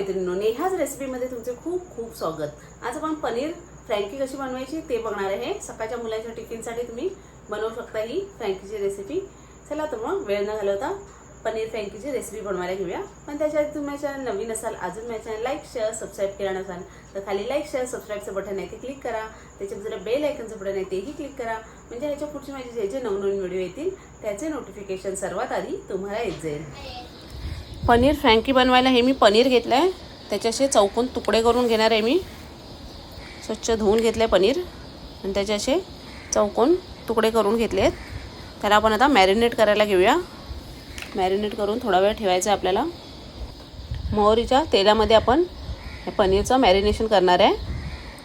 मैत्रिणींनो नेहाज रेसिपीमध्ये तुमचे खूप खूप स्वागत. आज आपण पनीर फ्रँकी कशी बनवायची ते बघणार आहे. सकाळच्या मुलांच्या टिफिनसाठी तुम्ही बनवू शकता ही फ्रँकीची रेसिपी चला तर मग वेळ न घालवता पनीर फ्रँकीची रेसिपी बनवायला घेऊया. पण त्याच्या आधी तुम्ही चॅनल नवीन असाल अजून माझ्या चॅनल लाईक शेअर सबस्क्राईब केला नसाल तर खाली लाईक शेअर सबस्क्राईबचं बटन आहे ते क्लिक करा. त्याच्या जरा बेल आयकनचं बटन आहे तेही क्लिक करा. म्हणजे ह्याच्या पुढचे माझे जे जे नवनवीन व्हिडिओ येतील त्याचे नोटिफिकेशन सर्वात आधी तुम्हाला येत जाईल. पनीर फ्रँकी बनवायला हे मी पनीर घेतलं आहे त्याच्याशी चौकून चौकोन तुकडे करून घेणार आहे मी. स्वच्छ धुवून घेतलं आहे पनीर. आणि त्याच्याशी चौकून चौकोन तुकडे करून घेतले आहेत त्याला आपण आता मॅरिनेट करायला घेऊया. मॅरिनेट करून थोडा वेळ ठेवायचा आहे आपल्याला. मोहरीच्या तेलामध्ये आपण हे पनीरचं मॅरिनेशन करणार आहे.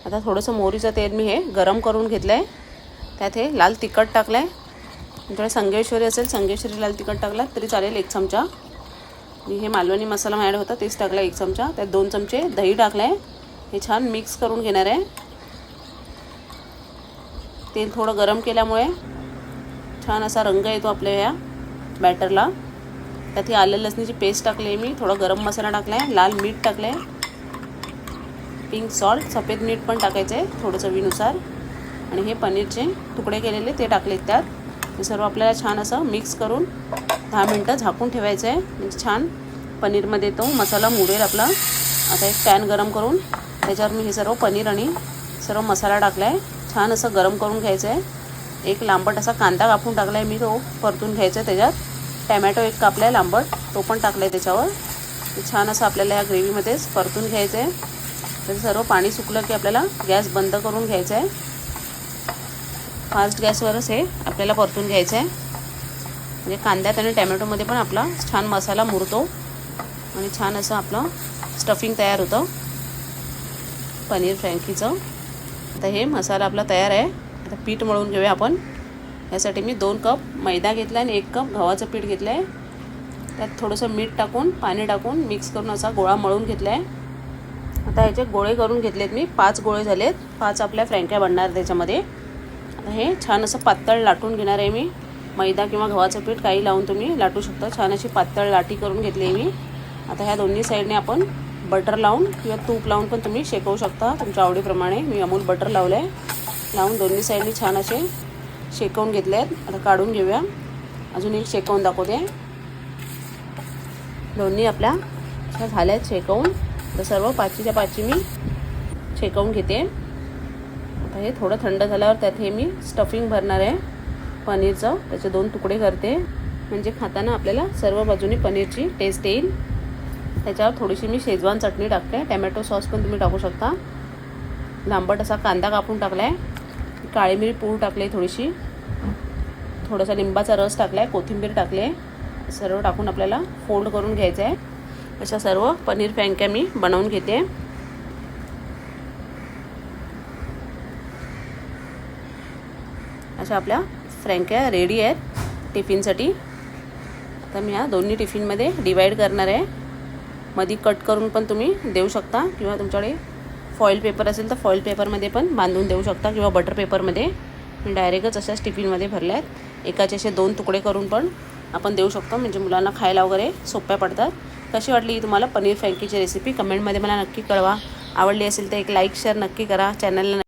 आता थोडंसं मोहरीचं तेल मी हे गरम करून घेतलं आहे त्यात हे लाल तिखट टाकलं आहे थोडं संगेश्वरी असेल संगेश्वरी लाल तिखट टाकला तरी चालेल एक चमचा. मी हे मालवणी मसाला ॲड होता तेच टाकला एक चमचा. त्यात दोन चमचे दही टाकलं आहे हे छान मिक्स करून घेणार आहे. तेल थोडं गरम केल्यामुळे छान असा रंग येतो आपल्या ह्या बॅटरला त्यात ही आलं लसणीची पेस्ट टाकली आहे मी. थोडा गरम मसाला टाकला आहे लाल मीठ टाकलं आहे पिंक सॉल्ट सफेद मीठ पण टाकायचं आहे थोडं चवीनुसार आणि हे पनीरचे तुकडे केलेले ते टाकलेत त्यात. हे सर्व आपल्याला छान असं मिक्स करून दहा मिनटं झाकून ठेवायचं आहे. म्हणजे छान पनीरमध्ये तो मसाला मुरेल आपला. आता एक पॅन गरम करून त्याच्यावर मी हे सर्व पनीर आणि सर्व मसाला टाकला आहे छान असं गरम करून घ्यायचं आहे. एक लांबट असा कांदा कापून टाकला आहे मी तो परतून घ्यायचा आहे त्याच्यात. टॅमॅटो एक कापला आहे लांबट तो पण टाकला आहे त्याच्यावर. छान असं आपल्याला या ग्रेव्हीमध्येच परतून घ्यायचं आहे. तर सर्व पाणी सुकलं की आपल्याला गॅस बंद करून घ्यायचा आहे. फास्ट गॅसवरच हे आपल्याला परतून घ्यायचं आहे म्हणजे कांद्यात आणि टॅमॅटोमध्ये पण आपला छान मसाला मुरतो. आणि छान असं आपलं स्टफिंग तयार होतं. पनीर फ्रँकीचं. आता हे मसाला आपला तयार आहे. आता पीठ मळून घेऊया आपण. यासाठी मी दोन कप मैदा घेतला आणि एक कप गव्हाचं पीठ घेतलं आहे त्यात थोडंसं मीठ टाकून पाणी टाकून मिक्स करून असा गोळा मळून घेतला आहे आता ह्याचे गोळे करून घेतलेत मी. पाच गोळे झालेत. पाच आपल्या फ्रँक्या बनणार त्याच्यामध्ये. हे छान असं पातळ लाटून घेणार आहे मी. मैदा किंवा गव्हाचं पीठ काही लावून तुम्ही लाटू शकता. छान अशी पातळ लाटी करून घेतली आहे मी. आता ह्या दोन्ही साईडने आपण बटर लावून किंवा तूप लावून पण तुम्ही शेकवू शकता. तुमच्या आवडीप्रमाणे. मी अमूल बटर लावलं आहे लावून दोन्ही साईडने छान असे शेकवून घेतले आहेत. आता काढून घेऊया. अजून एक शेकवून दाखवते. दोन्ही आपल्या झाल्या आहेत शेकवून. तर सर्व पाचीच्या पाची मी शेकवून घेते. आता हे थोडं थंड झाल्यावर त्यात हे मी स्टफिंग भरणार आहे पनीरचं. त्याचे दोन तुकडे करते. म्हणजे खाताना आपल्याला सर्व बाजूनी पनीरची टेस्ट येईल. त्याच्यावर थोडीशी मी शेजवान चटणी टाकते. टॅमॅटो सॉस पण तुम्ही टाकू शकता. लांबट असा कांदा कापून टाकला आहे काळी मिरी पूड टाकली थोडीशी. थोडासा लिंबाचा रस टाकला आहे कोथिंबीर टाकली. आहे सर्व टाकून आपल्याला फोल्ड करून घ्यायचं आहे अशा सर्व पनीर फ्रँक्या मी बनवून घेते. अशा आपल्या फ्रँक्या रेडी आहेत टिफिनसाठी. आता मी ह्या दोन्ही टिफिनमध्ये डिवाईड करणार आहे. मधी कट करून पण तुम्ही देऊ शकता किंवा तुमच्याकडे फॉईल पेपर असेल तर फॉईल पेपरमध्ये पण बांधून देऊ शकता किंवा बटर पेपरमध्ये मी डायरेक्टच अशाच टिफिनमध्ये भरल्या आहेत. एकाचे असे दोन तुकडे करून पण आपण देऊ शकतो. म्हणजे मुलांना खायला वगैरे सोप्या पडतात. कशी वाटली ही तुम्हाला पनीर फ्रँकीची रेसिपी कमेंटमध्ये मला नक्की कळवा. आवडली असेल तर एक लाईक शेअर नक्की करा. चॅनलला